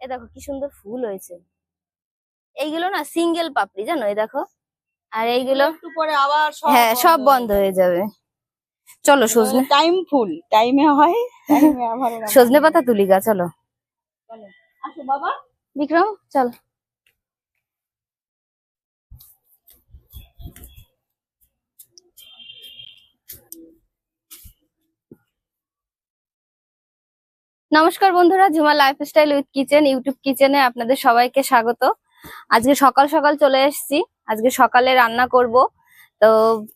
এ দেখো কি সুন্দর ফুল হয়েছে। এইগুলো না সিঙ্গেল পাপড়ি জানো? এই দেখো। আর এইগুলো একটু পরে আবার হ্যাঁ সব বন্ধ হয়ে যাবে। চলো সজনে টাইম ফুল টাইমে হয় সজনে পাতা তুলি গা চলো। চলো। আসো বাবা। বিক্রম চল। নমস্কার বন্ধুরা, Jhuma lifestyle with kitchen YouTube কিচেনে আপনাদের সবাইকে স্বাগত। আজকে সকাল সকাল চলে এসেছি। আজকে সকালে রান্না করব। তো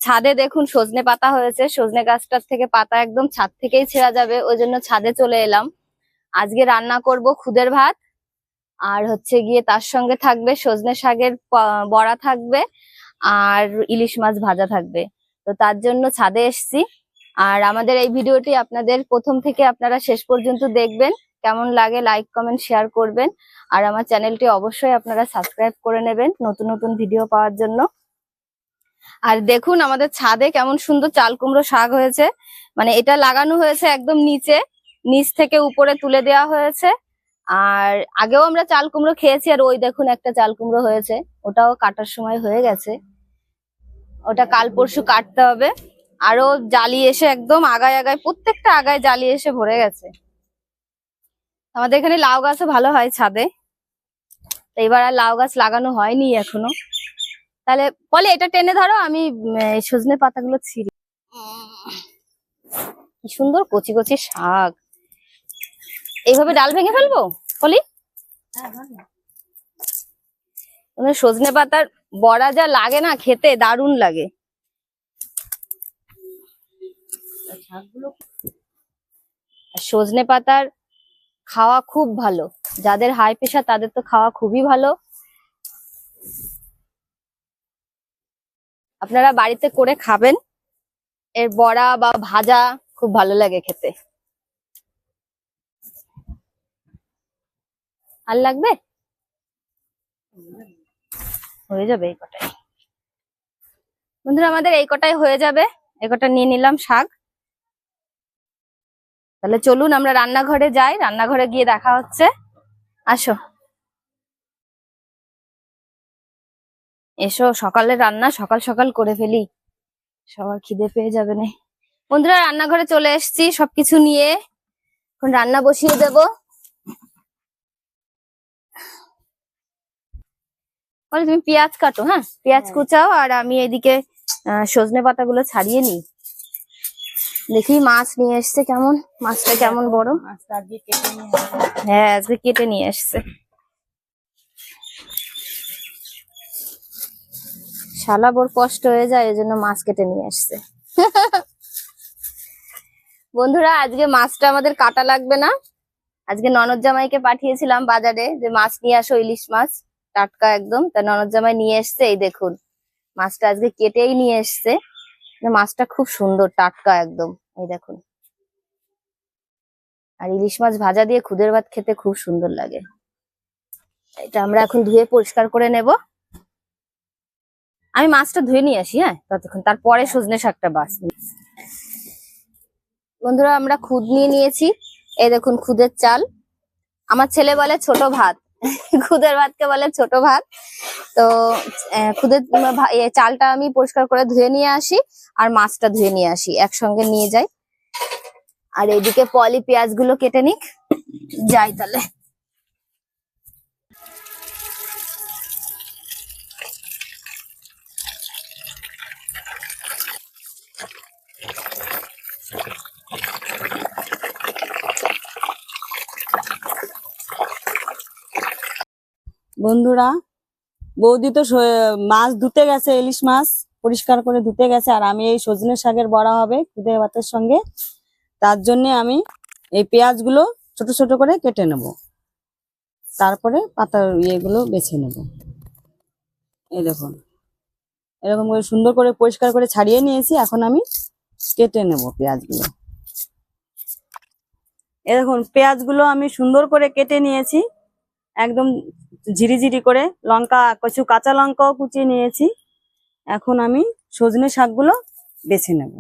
ছাদে দেখুন, সজনে পাতা হয়েছে। সজনে গাছটার থেকে পাতা একদম ছাদ থেকেই ছেঁড়া যাবে, ওই জন্য ছাদে চলে এলাম। আজকে রান্না করব খুদের ভাত, আর হচ্ছে গিয়ে তার সঙ্গে থাকবে সজনে শাকের বড়া থাকবে, আর ইলিশ মাছ ভাজা থাকবে। তো তার জন্য ছাদে এসেছি। আর আমাদের এই ভিডিওটি আপনাদের প্রথম থেকে আপনারা শেষ পর্যন্ত দেখবেন। কেমন লাগে লাইক কমেন্ট শেয়ার করবেন। আর আমার চ্যানেলটি অবশ্যই আপনারা সাবস্ক্রাইব করে নেবেন নতুন নতুন ভিডিও পাওয়ার জন্য। আর দেখুন আমাদের ছাদে কেমন সুন্দর চাল কুমড়ো শাক হয়েছে। মানে এটা লাগানো হয়েছে একদম নিচে, নিচ থেকে উপরে তুলে দেওয়া হয়েছে। আর আগেও আমরা চাল কুমড়ো খেয়েছি, আর ওই দেখুন একটা চাল কুমড়ো হয়েছে। ওটাও কাটার সময় হয়ে গেছে। ওটা কাল পরশু কাটতে হবে। আরও জালি এসে একদম আগায় আগায়, প্রত্যেকটা আগায় জালি এসে ভরে গেছে। আমাদের এখানে লাউ গাছও ভালো হয় ছাদে। তো এবার আর লাউ গাছ লাগানো হয়নি এখনও। তাহলে বলে, এটা টেনে ধরো, আমি সজনে পাতাগুলো ছিঁড়ি। কি সুন্দর কচি কচি শাক। এইভাবে ডাল ভেঙে ফেলব, বলি? মানে সজনে পাতার বড়া যা লাগে না খেতে, দারুণ লাগে। শাকগুলো সজনে পাতার খাওয়া খুব ভালো। যাদের হাই প্রেশার তাদের তো খাওয়া খুবই ভালো। আপনারা বাড়িতে করে খাবেন। এর বড়া বা ভাজা খুব ভালো লাগে খেতে। আর লাগবে? হয়ে যাবে এই কটাই। বন্ধুরা, আমাদের এই কটাই হয়ে যাবে। এই কটা নিয়ে নিলাম শাক। তাহলে চলুন আমরা রান্নাঘরে যাই। রান্নাঘরে গিয়ে দেখা হচ্ছে। আসো। এসো সকালে রান্না সকাল সকাল করে ফেলি। সবার খিদে পেয়ে যাবে না। বন্ধুরা রান্নাঘরে চলে এসেছি সবকিছু নিয়ে। এখন রান্না বসিয়ে দেব। তুমি পেঁয়াজ কাটো হ্যাঁ? পেঁয়াজ হ্যাঁ। কুচাও আর আমি এদিকে সজনে পাতাগুলো ছাড়িয়ে নিই। দেখি মাছ নিয়ে এসছে কেমন? মাছটা কেমন বড়। হ্যাঁ আজকে কেটে নিয়ে এসছে শালা বোর কষ্ট হয়ে যায় এই জন্য মাছ কেটে নিয়ে আসছে। বন্ধুরা আজকে মাছটা আমাদের কাটা লাগবে না। আজকে ননদ জামাইকে পাঠিয়েছিলাম বাজারে যে মাছ নিয়ে আসো ইলিশ মাছ। টাটকা একদম। তা ননদ জামাই নিয়ে এসছে এই দেখুন। মাছটা আজকে কেটেই নিয়ে এসছে। মাছটা খুব সুন্দর, টাটকা একদম। এই দেখুন। আর ইলিশ মাছ ভাজা দিয়ে খুদের ভাত খেতে খুব সুন্দর লাগে। এটা আমরা এখন ধুয়ে পরিষ্কার করে নেব। আমি মাছটা ধুয়ে নিয়ে আসি হ্যাঁ? ততক্ষণ। তারপরে সজনে শাকটা বাস। বন্ধুরা, আমরা খুদ নিয়ে নিয়েছি। এই দেখুন, খুদের চাল। আমার ছেলে বলে ছোট ভাত। খুদের ভাতকে বলে ছোট ভাত। তো খুদের চালটা আমি পরিষ্কার করে ধুয়ে নিয়ে আসি আর মাছটা ধুয়ে নিয়ে আসি, একসঙ্গে নিয়ে যাই। আর এদিকে পলি পেঁয়াজগুলো কেটে নিক। যাই তাহলে। বন্ধুরা, বৌদি তো মাছ ধুতে গেছে, ইলিশ মাছ পরিষ্কার করে ধুতে গেছে, আর আমি এই সজনে শাকের বড়া হবে খুদে ভাতের সঙ্গে। তার জন্য আমি এই পেঁয়াজগুলো ছোট ছোট করে কেটে নেব। তারপরে পাতার ইয়েগুলো বেছে নেব। এই দেখুন, এরকম করে সুন্দর করে পরিষ্কার করে ছাড়িয়ে নিয়েছি, এখন আমি কেটে নেব পেঁয়াজগুলো। এই দেখুন, পেঁয়াজগুলো আমি সুন্দর করে কেটে নিয়েছি, একদম ঝিরিঝিরি করে লঙ্কা কিছু কাঁচা লঙ্কাও কুচিয়ে নিয়েছি। এখন আমি সজনে শাকগুলো বেছে নেব।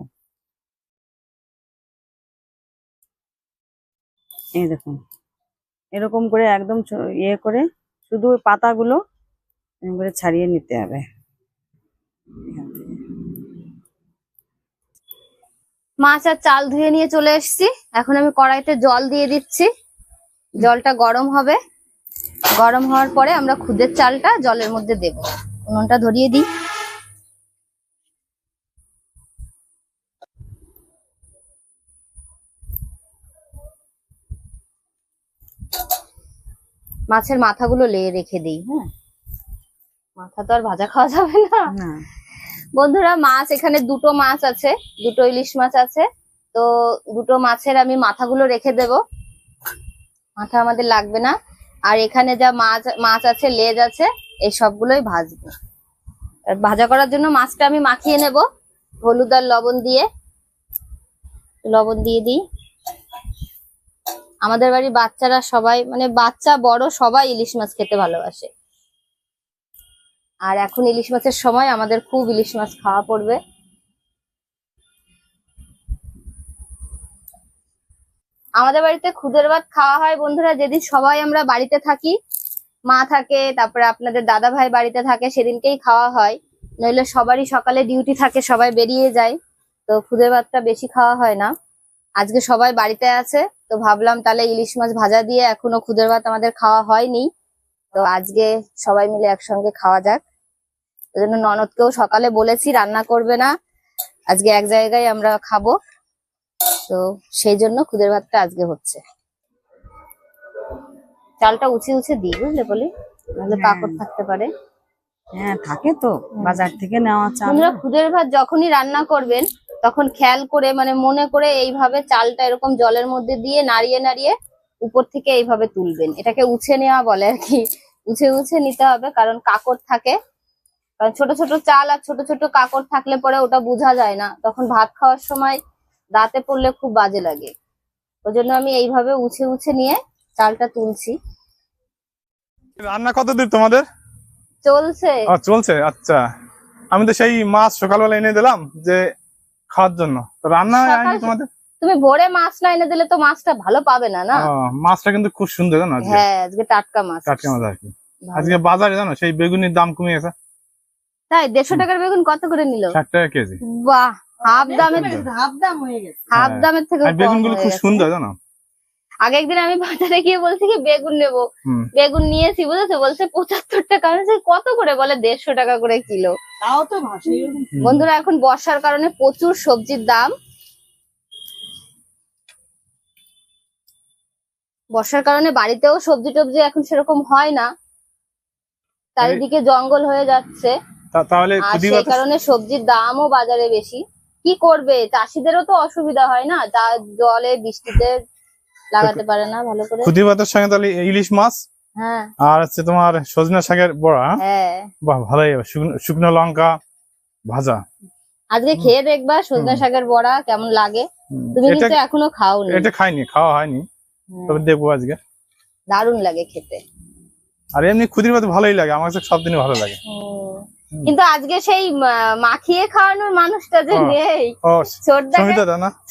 এই দেখুন, এরকম করে একদম ইয়ে করে শুধু পাতাগুলো এরকম করে ছাড়িয়ে নিতে হবে। মাছ আর চাল ধুয়ে নিয়ে চলে এসেছি। এখন আমি কড়াইতে জল দিয়ে দিচ্ছি। জলটা গরম হবে। গরম হওয়ার পরে আমরা খুদের চালটা জলের মধ্যে দেব। উনুনটা ধরিয়ে দিই। মাছের মাথাগুলো লেয়ে রেখে দিই হ্যাঁ? মাথা তো আর ভাজা খাওয়া যাবে না। না। বন্ধুরা মাছ এখানে দুটো মাছ আছে দুটো ইলিশ মাছ আছে। তো দুটো মাছের আমি মাথাগুলো রেখে দেব। মাথা আমাদের লাগবে না। আর এখানে যা মাছ মাছ আছে, লেজ আছে, এই সবগুলোই ভাজবো। ভাজা করার জন্য মাছটা আমি মাখিয়ে নেব। হলুদ আর লবণ দিয়ে। লবণ দিয়ে দিই। আমাদের বাড়ির বাচ্চারা সবাই মানে বাচ্চা, বড় সবাই ইলিশ মাছ খেতে ভালোবাসে। আর এখন ইলিশ মাছের সময় আমাদের খুব ইলিশ মাছ খাওয়া পড়বে। আমাদের বাড়িতে খুদের ভাত খাওয়া হয়, বন্ধুরা। যেদিন সবাই আমরা বাড়িতে থাকি, মা থাকে, তারপরে আপনাদের দাদা ভাই বাড়িতে থাকে, সেদিনকেই খাওয়া হয়। নইলে সবারই সকালে ডিউটি থাকে, সবাই বেরিয়ে যায়। তো খুদের ভাতটা বেশি খাওয়া হয় না। আজকে সবাই বাড়িতে আছে, তো ভাবলাম তাহলে ইলিশ মাছ ভাজা দিয়ে এখনও খুদের ভাত আমাদের খাওয়া হয়নি। তো আজকে সবাই মিলে একসঙ্গে খাওয়া যাক। ওই জন্য ননদকেও সকালে বলেছি, রান্না করবে না। আজকে এক জায়গায় আমরা খাব। তো সেই জন্য খুদের ভাতটা আজকে হচ্ছে। চালটা উঁচে উঁচে দিই বুঝলে বলি নাহলে হ্যাঁ। কাকড় থাকতে পারে। হ্যাঁ থাকে তো। বাজার থেকে নেওয়া চাল। বন্ধুরা খুদের ভাত যখনই রান্না করবেন তখন খেয়াল করে মানে মনে করে এইভাবে চালটা এরকম জলের মধ্যে দিয়ে নাড়িয়ে নাড়িয়ে উপর থেকে এইভাবে তুলবেন। এটাকে উছে নেওয়া বলে আর কি। উছে উছে নিতে হবে কারণ কাকড় থাকে। কারণ ছোট ছোট চাল আর ছোট ছোট কাকড় থাকলে পরে ওটা বোঝা যায় না। তখন ভাত খাওয়ার সময় দাঁতে পড়লে খুব বাজে লাগে। ওই জন্য আমি এইভাবে উছে উছে নিয়ে চালটা তুলছি। রান্না কত দূর তোমাদের? চলছে। চলছে? আচ্ছা। আমি তো সেই মাছ সকালবেলা এনে দিলাম যে খাওয়ার জন্য। তো রান্না তোমাদের? তুমি ভোরে মাছ না এনে দিলে তো মাছটা ভালো পাবে না না? মাছটা কিন্তু খুব সুন্দর জানো আজকে। হ্যাঁ আজকে টাটকা মাছ। টাটকা মাছ আর কি। আজকে বাজারে জানো সেই বেগুনির দাম কমে গেছে। তাই দেড়শো টাকার বেগুন কত করে নিল? ষাট টাকা কেজি। বাহ! হাফ দামের হাফ দাম হয়ে গেছে। হাফ। দামের থেকে খুব সুন্দর জানো? আগে একদিন আমি বাজারে গিয়ে বলছি কি বেগুন নেব। বেগুন নিয়েছি বুঝেছ? বলছে পঁচাত্তর টাকা। কত করে? বলে দেড়শো টাকা করে কিলো। তাও তো বন্ধুরা এখন বর্ষার কারণে প্রচুর সবজির দাম। বর্ষার কারণে বাড়িতেও সবজি টবজি এখন সেরকম হয় না। চারিদিকে জঙ্গল হয়ে যাচ্ছে। তাহলে আর সেই কারণে সবজির দামও বাজারে বেশি। কি করবে? চাষিদেরও তো অসুবিধা হয় না? যা জলে বৃষ্টিতে লাগাতে পারে না ভালো করে। খুদি ভাতের সঙ্গে তাহলে ইলিশ মাছ হ্যাঁ। আর হচ্ছে তোমার সজনা শাকের বড়া। হ্যাঁ? বাহ ভালোই। শুকনো- লঙ্কা ভাজা। আজকে খেয়ে দেখবা সজনা শাকের বড়া কেমন লাগে। তুমি কিন্তু এখনও খাওনি। এটা খাইনি খাওয়া হয়নি। তবে দেখব আজকে। দারুণ লাগে খেতে। আর এমনি খুদির ভাত ভালোই লাগে। আমার কাছে সব দিনই ভালো লাগে। কিন্তু আজকে সেই মাখিয়ে খাওয়ানোর মানুষটা যে। নেই।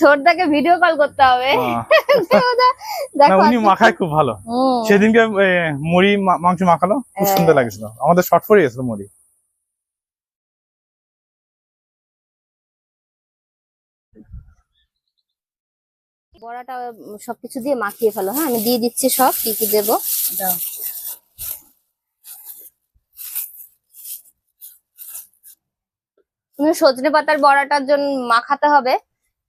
ছোটদাকে ভিডিও কল করতে হবে। উনি মাখায় খুব ভালো। সেদিনকে মুড়ি মাংস মাখালো খুব হ্যাঁ। সুন্দর লাগছিল। আমাদের শর্ট পড়ে গেছিল মুড়ি। বড়াটা সবকিছু দিয়ে মাখিয়ে ফেলো হ্যাঁ? আমি দিয়ে দিচ্ছি সব কি কি দেবো? দাও। সজনে পাতার বড়াটার জন্য মাখাতে হবে।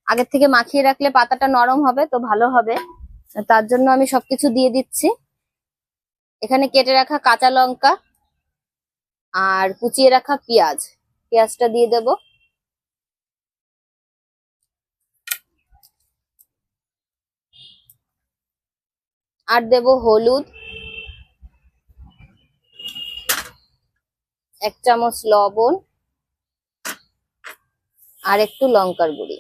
আগের থেকে মাখিয়ে রাখলে পাতাটা নরম হবে, তো ভালো হবে। তার জন্য আমি সবকিছু দিয়ে দিচ্ছি। এখানে কেটে রাখা কাঁচা লঙ্কা আর কুচিয়ে রাখা পেঁয়াজ। পেঁয়াজটা দিয়ে দেব। আর দেব হলুদ। এক চামচ লবণ। আর একটু লঙ্কার গুঁড়ি।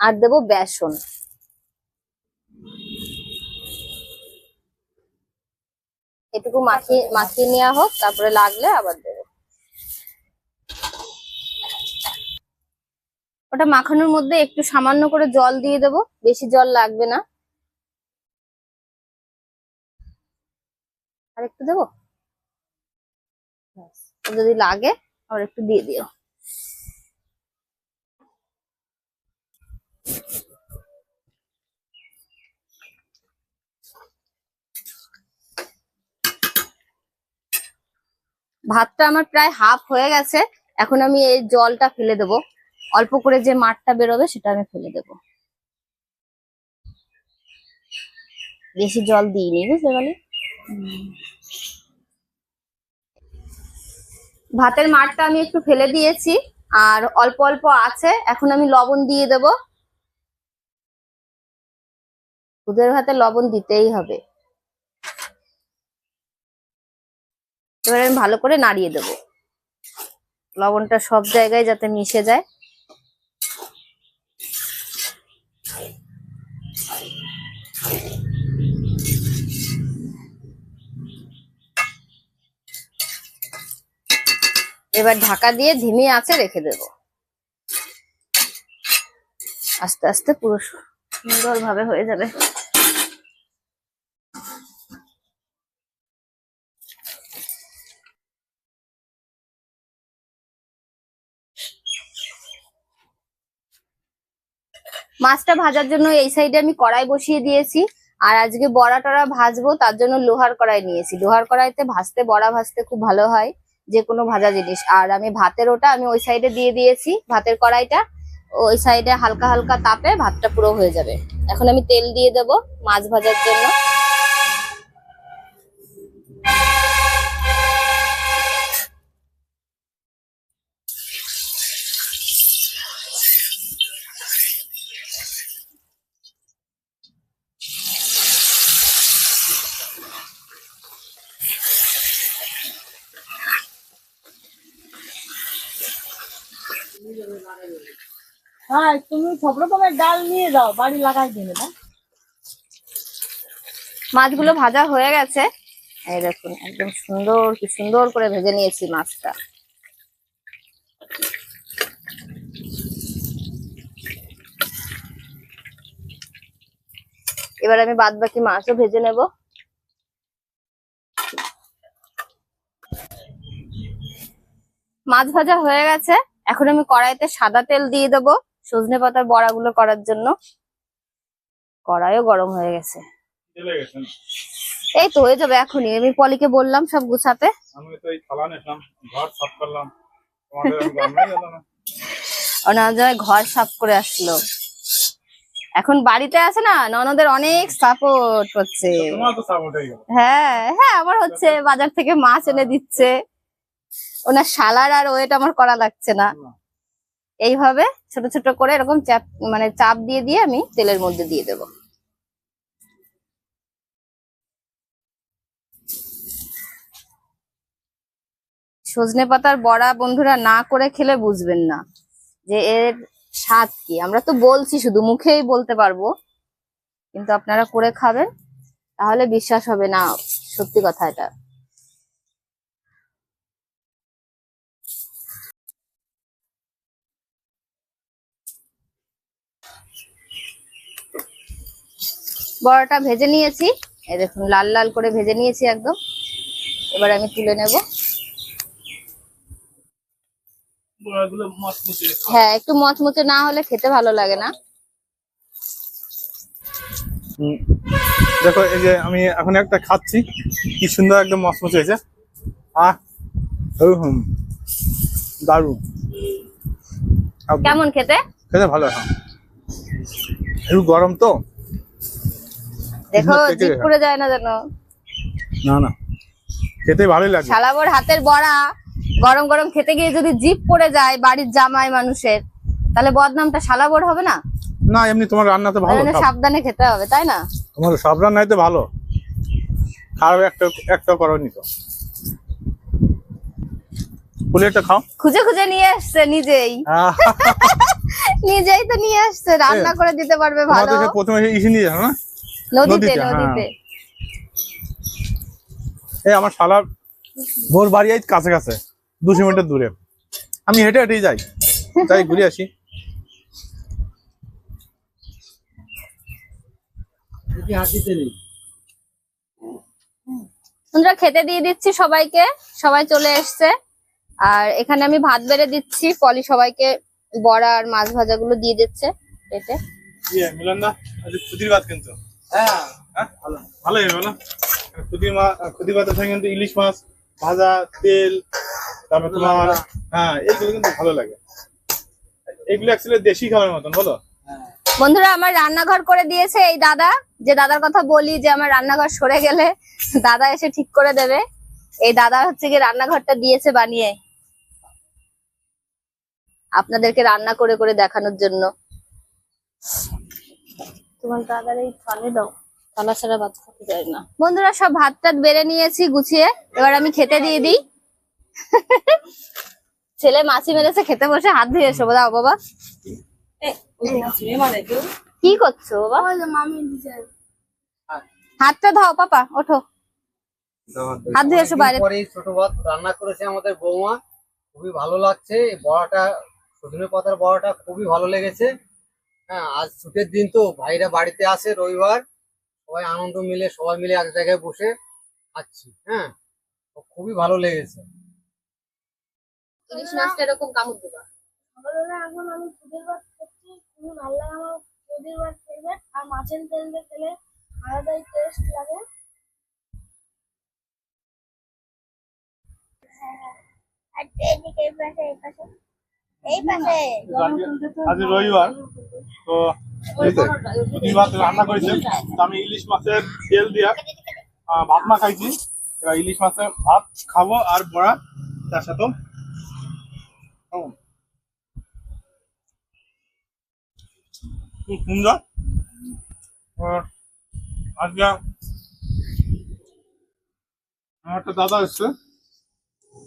আর দেবো বেসন। এটুকু মাখিয়ে মাখিয়ে নেওয়া হোক, তারপরে লাগলে আবার দেবো। ওটা মাখানোর মধ্যে একটু সামান্য করে জল দিয়ে দেব, বেশি জল লাগবে না। আর একটু দেবো। যদি লাগে, আবার একটু দিয়ে দিও। ভাতটা আমার প্রায় হাফ হয়ে গেছে, এখন আমি এই জলটা ফেলে দেব। অল্প করে যে মাঠটা বেরোবে, সেটা আমি ফেলে দেব। বেশি জল দিইনি, বুঝতে পারলি? ভাতের মাঠটা আমি একটু ফেলে দিয়েছি, আর অল্প অল্প আছে, এখন আমি লবণ দিয়ে দেব। দুধের ভাতে লবণ দিতেই হবে। এবার আমি ভালো করে নাড়িয়ে দেব। লবণটা সব জায়গায় যাতে মিশে যায়। এবার ঢাকা দিয়ে ধিমি আঁচে রেখে দেব। আস্তে আস্তে পুরো সুন্দর ভাবে হয়ে যাবে। মাছটা ভাজার জন্য এই সাইডে আমি কড়াই বসিয়ে দিয়েছি, আর আজকে বড়া টড়া ভাজবো, তার জন্য লোহার কড়াই নিয়েছি। লোহার কড়াইতে ভাজতে, বড়া ভাজতে খুব ভালো হয়। যে কোনো ভাজা জিনিস। আর আমি ভাতের ওটা আমি ওই সাইডে দিয়ে দিয়েছি, ভাতের কড়াইটা। ওই সাইডে হালকা হালকা তাপে ভাতটা পুরো হয়ে যাবে। এখন আমি তেল দিয়ে দেব মাছ ভাজার জন্য। হ্যাঁ তুমি সব রকমের ডাল নিয়ে যাও, বাড়ি লাগাই দিনে না মাছগুলো ভাজা হয়ে গেছে। এই দেখুন, একদম সুন্দর কি সুন্দর করে ভেজে নিয়েছি মাছটা। এবার আমি বাদ বাকি মাছও ভেজে নেব। মাছ ভাজা হয়ে গেছে। এখন আমি কড়াইতে সাদা তেল দিয়ে দেবো সজনে পাতার বড়াগুলো করার জন্য। কড়াইও গরম হয়ে গেছে। এই তো হয়ে যাবে এখনই আমি পলিকে বললাম সব গুছাতে। আমি তো এই থালা নিলাম ঘর সাফ করলাম। তোমাদের ঘর করে আসলো। এখন বাড়িতে আছে না ননদের অনেক সাপোর্ট হচ্ছে। হয়ে হ্যাঁ হ্যাঁ আমার হচ্ছে বাজার থেকে মাছ এনে দিচ্ছে। ওনার শালার আর ওয়েট আমার করা লাগছে না। এইভাবে ছোট ছোট করে এরকম চাপ মানে চাপ দিয়ে দিয়ে আমি তেলের মধ্যে দিয়ে দেবো। সজনে পাতার বড়া বন্ধুরা না করে খেলে বুঝবেন না যে এর স্বাদ কি। আমরা তো বলছি শুধু মুখেই বলতে পারব কিন্তু আপনারা করে খাবেন তাহলে বিশ্বাস হবে না। সত্যি কথা এটা। বড়াটা ভেজে নিয়েছি। এই দেখুন লাল লাল করে ভেজে নিয়েছি একদম। এবার আমি তুলে নেব। হ্যাঁ একটু মচমচে না হলে খেতে ভালো লাগে না। হুম। দেখো এই যে আমি এখন একটা খাচ্ছি। কি সুন্দর একদম মসমসে হয়েছে। আহ হুম। দারুণ। একদম। কেমন খেতে? খেতে ভালো এখন। গরম তো। দেখো জিপ করে যায়। না যেন। না না। খেতে ভালোই লাগে। শালাবর হাতের বড়া। গরম গরম খেতে গিয়ে যদি জিপ পড়ে যায় বাড়ির জামাই মানুষের তাহলে বদনামটা শালাবর হবে না? না এমনি তোমার রান্না তো ভালো সাবধানে খেতে হবে তাই না? তোমার সব রান্নাই তো ভালো। খারাপ একটা একটা করনি তো। ফুলেরটা খাও। খুঁজে খুঁজে নিয়ে আসছে নিজেই। নিজেই তো নিয়ে আসছে রান্না করে দিতে পারবে ভালো। প্রথমে ইসে নিয়ে যাও না? নদীতে হ্যাঁ। নদীতে এই আমার শালার ভোর বাড়ি আই কাছে কাছে দুশো মিটার দূরে। আমি হেঁটে হেঁটেই যাই তাই ঘুরে আসি। আমরা খেতে দিয়ে দিচ্ছি সবাইকে সবাই চলে এসছে। আর এখানে আমি ভাত বেড়ে দিচ্ছি পলি সবাইকে বড়া আর মাছ ভাজাগুলো দিয়ে দিচ্ছে এতে ইয়ে, মিলন না খুদির ভাত কিন্তু হ্যাঁ। ভালোই কিন্তু ইলিশ মাছ ভাজা তেল তারপর তোমার হ্যাঁ এইগুলো কিন্তু ভালো লাগে। এগুলো অ্যাকচুয়ালি দেশি খাবারের মতন বলো? বন্ধুরা আমার রান্নাঘর করে দিয়েছে এই দাদা। যে দাদার কথা বলি যে আমার রান্নাঘর সরে গেলে দাদা এসে ঠিক করে দেবে। এই দাদা হচ্ছে কি রান্নাঘরটা দিয়েছে বানিয়ে। আপনাদেরকে রান্না করে করে দেখানোর জন্য। তোমার দাদার এই থালে দাও। থালা ছাড়া ভাত খেতে যায় না। বন্ধুরা সব ভাত টাত বেড়ে নিয়েছি গুছিয়ে। এবার আমি খেতে দিয়ে দিই। ছেলে মাছি মেরেছে খেতে বসে হাত ধুয়ে এসো। দাও বাবা। কি করছ বাবা? হাতটা ধাও পাপা ওঠো। হাত ধুয়ে এসো বাইরে। পরে ছোট ভাত রান্না করেছে আমাদের বৌমা। খুবই ভালো লাগছে। এই বড়াটা সজনে পাতার বড়াটা খুবই ভালো লেগেছে। হ্যাঁ আজ ছুটির দিন তো ভাইরা বাড়িতে আসে রবিবার। সবাই আনন্দ মিলে সবাই মিলে এক জায়গায় বসে খাচ্ছি হ্যাঁ। খুবই ভালো লেগেছে। ইলিশ মাছটা এরকম কামড় দিবা সকালবেলা এখন আমি খুদের ভাত খাচ্ছি খুবই ভালো লাগে আমার খুদের ভাত ফেলবে আর মাছের তেল দিয়ে খেলে আলাদাই টেস্ট লাগে। আর এদিকে এই পাশে এই পাশে। আজ রবিবার তো খুদির ভাত রান্না করেছে। তো আমি ইলিশ মাছের তেল দিয়া আহ, ভাত মা খাইছি ইলিশ মাছের ভাত খাব আর বড়া তার সাথে খুব। সুন্দর। আজকে আমার একটা দাদা এসছে।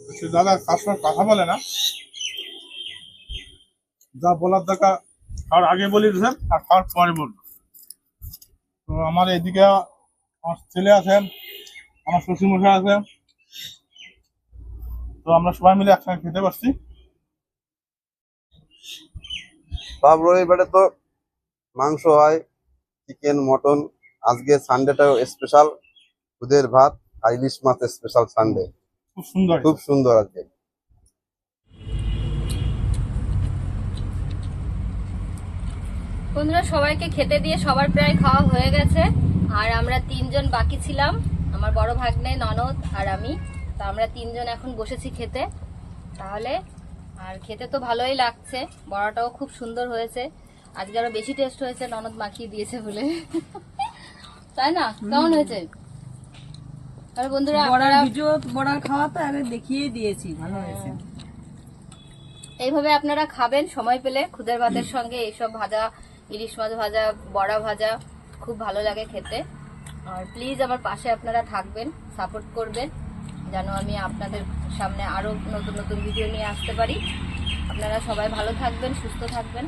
সে দাদা সঙ্গে কথা বলে না। যা বলার দেখা খাওয়ার আগে বলি দিয়েছেন আর খাওয়ার পরে বলব। তো আমার এদিকে আমার ছেলে আছেন আমার শ্বশুর মশাই আছে তো আমরা সবাই মিলে একসঙ্গে খেতে পারছি সব রবিবারে তো মাংস হয় চিকেন মটন আজকে সানডেটা স্পেশাল দুধের ভাত আর ইলিশ মাছ স্পেশাল সানডে খুব সুন্দর। খুব সুন্দর আজকে। বন্ধুরা সবাইকে খেতে দিয়ে সবার প্রায় খাওয়া হয়ে গেছে। আর আমরা তিনজন বাকি ছিলাম আমার বড় ভাগ্নে ননদ আর আমি। তো আমরা তিনজন এখন বসেছি খেতে। তাহলে আর খেতে তো ভালোই লাগছে বড়াটাও খুব সুন্দর হয়েছে। আজকে আরও বেশি টেস্ট হয়েছে ননদ মাখিয়ে দিয়েছে বলে। তাই না? কেমন হয়েছে? আর বন্ধুরা বড়ার ভিডিও বড়া খাওয়া তো আরে দেখিয়ে দিয়েছি ভালো হয়েছে। এইভাবে আপনারা খাবেন সময় পেলে খুদের ভাতের সঙ্গে এইসব ভাজা ইলিশ মাছ ভাজা, বড়া ভাজা খুব ভালো লাগে খেতে। আর প্লিজ আমার পাশে আপনারা থাকবেন সাপোর্ট করবেন, যেন আমি আপনাদের সামনে আরও নতুন নতুন ভিডিও নিয়ে আসতে পারি। আপনারা সবাই ভালো থাকবেন, সুস্থ থাকবেন।